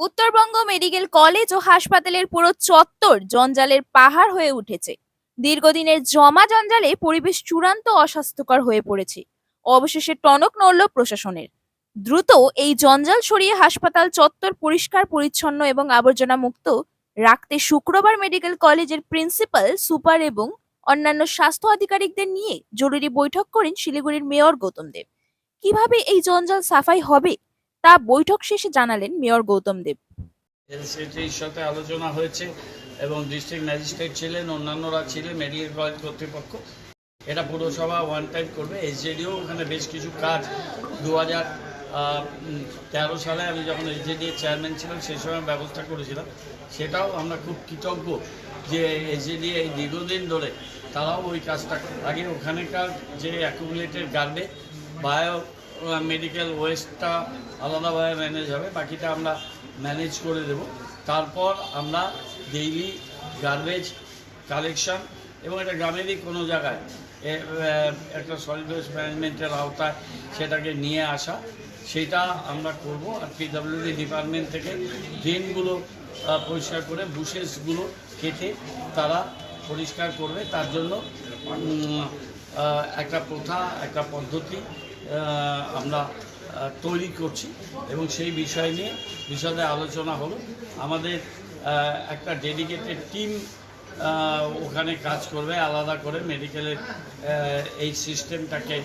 Uttarbanga medical college ও হাসপাতালের পুরো চত্বর জঞ্জালের পাহাড় হয়ে উঠেছে। দীর্ঘদিনের জমা জঞ্জালে পরিবেশ চূড়ান্ত অস্বাস্থ্যকর হয়ে পড়েছে। অবশেষে টনক নড়ল প্রশাসনের। দ্রুত এই জঞ্জাল সরিয়ে হাসপাতাল চত্বর পরিষ্কার, পরিচ্ছন্ন এবং আবর্জনা মুক্ত রাখতে শুক্রবার মেডিকেল কলেজের প্রিন্সিপাল, সুপার এবং অন্যান্য স্বাস্থ্য আধিকারিকদের নিয়ে জরুরি বৈঠক করেন শিলিগুড়ির মেয়র গৌতম দেব। কীভাবে এই জঞ্জাল সাফাই হবে? তা বৈঠক শেষে জানালেন মেয়র গৌতম দেব। সাথে আলোচনা হয়েছে এবং ডিস্ট্রিক্ট ম্যাজিস্ট্রেট ছিলেন, অন্যান্যরা ছিলেন, মেডিকেল কলেজ কর্তৃপক্ষ। এটা পুরসভা ওয়ান টাইম করবে। এসজেডিও ওখানে বেশ কিছু কাজ। দু হাজার তেরো সালে আমি যখন এসজেডি এর চেয়ারম্যান ছিলাম সেই সময় ব্যবস্থা করেছিলাম। সেটাও আমরা খুব কৃতজ্ঞ যে এসজেডি এই দীর্ঘদিন ধরে তারাও ওই কাজটা আগে ওখানেকার যে অ্যাকুমুলেটেড গার্ডে বায়ো মেডিকেল ওয়েস্টটা আলাদাভাবে ম্যানেজ হবে, বাকিটা আমরা ম্যানেজ করে দেব। তারপর আমরা ডেইলি গার্বেজ কালেকশন এবং এটা গ্রামেরই কোনো জায়গায় একটা সলিড ওয়েস্ট ম্যানেজমেন্টের আওতায় সেটাকে নিয়ে আসা, সেটা আমরা করব আর পিডাব্লিউডি ডিপার্টমেন্ট থেকে ড্রেনগুলো পরিষ্কার করে বুশেসগুলো কেটে তারা পরিষ্কার করবে। তার জন্য একটা প্রথা, একটা পদ্ধতি আমরা তৈরি করছি এবং সেই বিষয় নিয়ে বিশদে আলোচনা হলো। আমাদের একটা ডেডিকেটেড টিম ওখানে কাজ করবে আলাদা করে মেডিকেলের এই সিস্টেমটাকে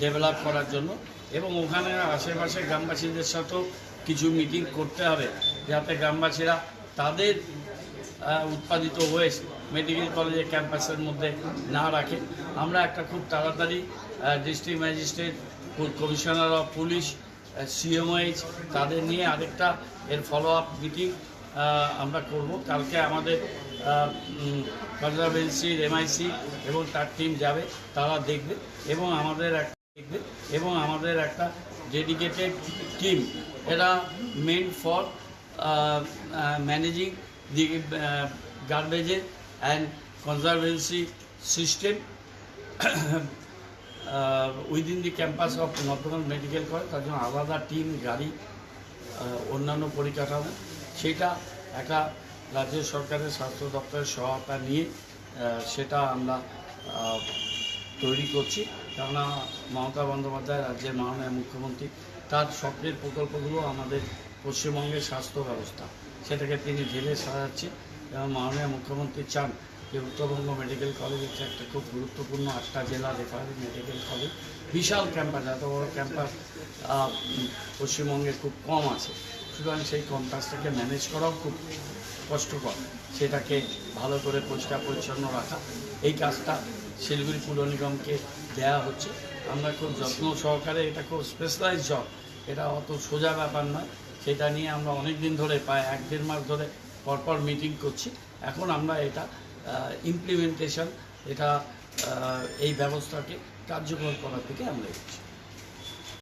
ডেভেলপ করার জন্য। এবং ওখানে আশেপাশে গ্রামবাসীদের সাথেও কিছু মিটিং করতে হবে, যাতে গ্রামবাসীরা তাদের উৎপাদিত ওয়েস্ট মেডিকেল কলেজের ক্যাম্পাসের মধ্যে না রাখে। আমরা একটা খুব তাড়াতাড়ি district magistrate commissioner of police CMOH তাদের নিয়ে আরেকটা এর ফলো আপ মিটিং আমরা করব। কালকে আমাদের কনজারভেন্সির এমআইসি এবং তার টিম যাবে, তারা দেখবে এবং আমাদের একটা দেখবে এবং আমাদের একটা ডেডিকেটেড টিম এরা meant for managing the গার্বেজের and conservancy system within the campus of North Bengal medical college তার জন্য আলাদা টিম গাড়ি অন্যান্য পরিকাঠামো, সেটা একটা রাজ্য সরকারের স্বাস্থ্য দপ্তরের সহায়তা নিয়ে সেটা আমরা তৈরি করছি। কেননা মমতা বন্দ্যোপাধ্যায় রাজ্যের মাননীয় মুখ্যমন্ত্রী, তার স্বপ্নের প্রকল্পগুলো আমাদের পশ্চিমবঙ্গের স্বাস্থ্য ব্যবস্থা, সেটাকে তিনি ঢেলে সাজাচ্ছে এবং মাননীয় মুখ্যমন্ত্রী চান যে উত্তরবঙ্গ মেডিকেল কলেজ হচ্ছে একটা খুব গুরুত্বপূর্ণ আটটা জেলা রেফারেল মেডিকেল কলেজ, বিশাল ক্যাম্পাস, এত বড় ক্যাম্পাস পশ্চিমবঙ্গে খুব কম আছে। সুতরাং সেই ক্যাম্পাসটাকে ম্যানেজ করাও খুব কষ্টকর। সেটাকে ভালো করে পরিষ্কার পরিচ্ছন্ন রাখা। এই কাজটা শিলিগুড়ি পুর নিগমকে দেওয়া হচ্ছে। আমরা খুব যত্ন সহকারে এটা খুব স্পেশালাইজ জব এটা অত সোজা ব্যাপার নয়। সেটা নিয়ে আমরা অনেক দিন ধরে, প্রায় এক দেড় মাস ধরে পরপর মিটিং করছি। এখন আমরা এটা ইমপ্লিমেন্টেশন এটা এই ব্যবস্থাকে কার্যকর করার দিকে আমরা এগোচ্ছি